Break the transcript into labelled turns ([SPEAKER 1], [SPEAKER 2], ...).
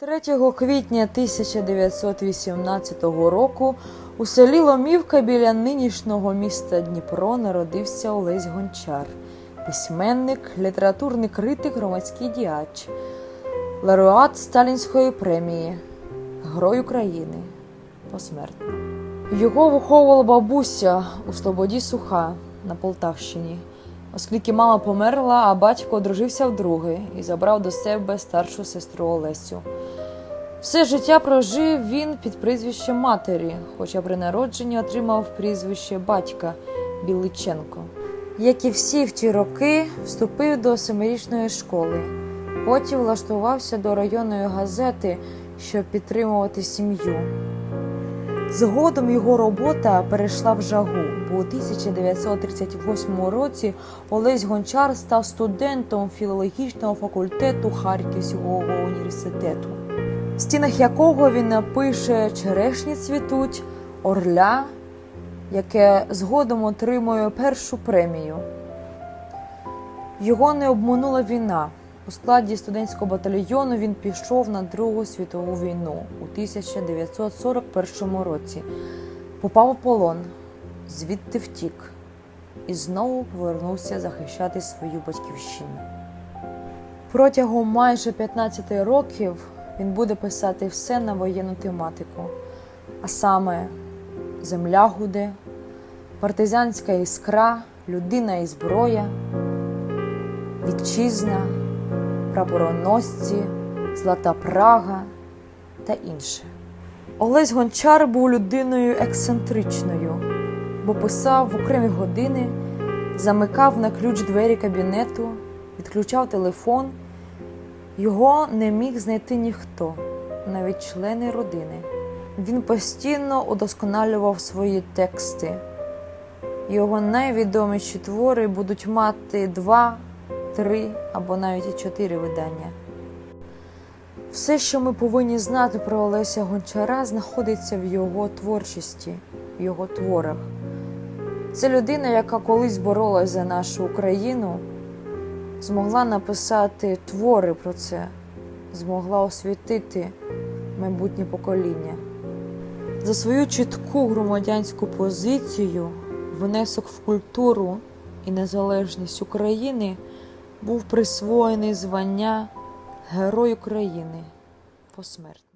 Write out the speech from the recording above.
[SPEAKER 1] 3 квітня 1918 року у селі Ломівка біля нинішнього міста Дніпро народився Олесь Гончар, письменник, літературний критик, громадський діяч, лауреат Сталінської премії, Герой України посмертно. Його виховувала бабуся у Слободі Суха на Полтавщині, оскільки мама померла, а батько одружився вдруге і забрав до себе старшу сестру Олесю. Все життя прожив він під прізвищем матері, хоча при народженні отримав прізвище батька Біличенко. Як і всі в ті роки, вступив до семирічної школи. Потім влаштувався до районної газети, щоб підтримувати сім'ю. Згодом його робота перейшла в жагу, бо у 1938 році Олесь Гончар став студентом філологічного факультету Харківського університету, в стінах якого він напише Черешні цвітуть, Орля, яке згодом отримує першу премію. Його не обманула війна. У складі студентського батальйону він пішов на Другу світову війну у 1941 році. Попав у полон, звідти втік і знову повернувся захищати свою батьківщину. Протягом майже 15 років він буде писати все на воєнну тематику, а саме Земля гуде, партизанська іскра, людина і зброя, вітчизна прапороносці, Злата Прага та інше. Олесь Гончар був людиною ексцентричною, бо писав в окремі години, замикав на ключ двері кабінету, відключав телефон. Його не міг знайти ніхто, навіть члени родини. Він постійно удосконалював свої тексти. Його найвідоміші твори будуть мати два три або навіть і чотири видання. Все, що ми повинні знати про Олеся Гончара, знаходиться в його творчості, в його творах. Це людина, яка колись боролась за нашу Україну, змогла написати твори про це, змогла освітити майбутнє покоління. За свою чітку громадянську позицію, внесок в культуру і незалежність України був присвоєний звання Герой України посмертно.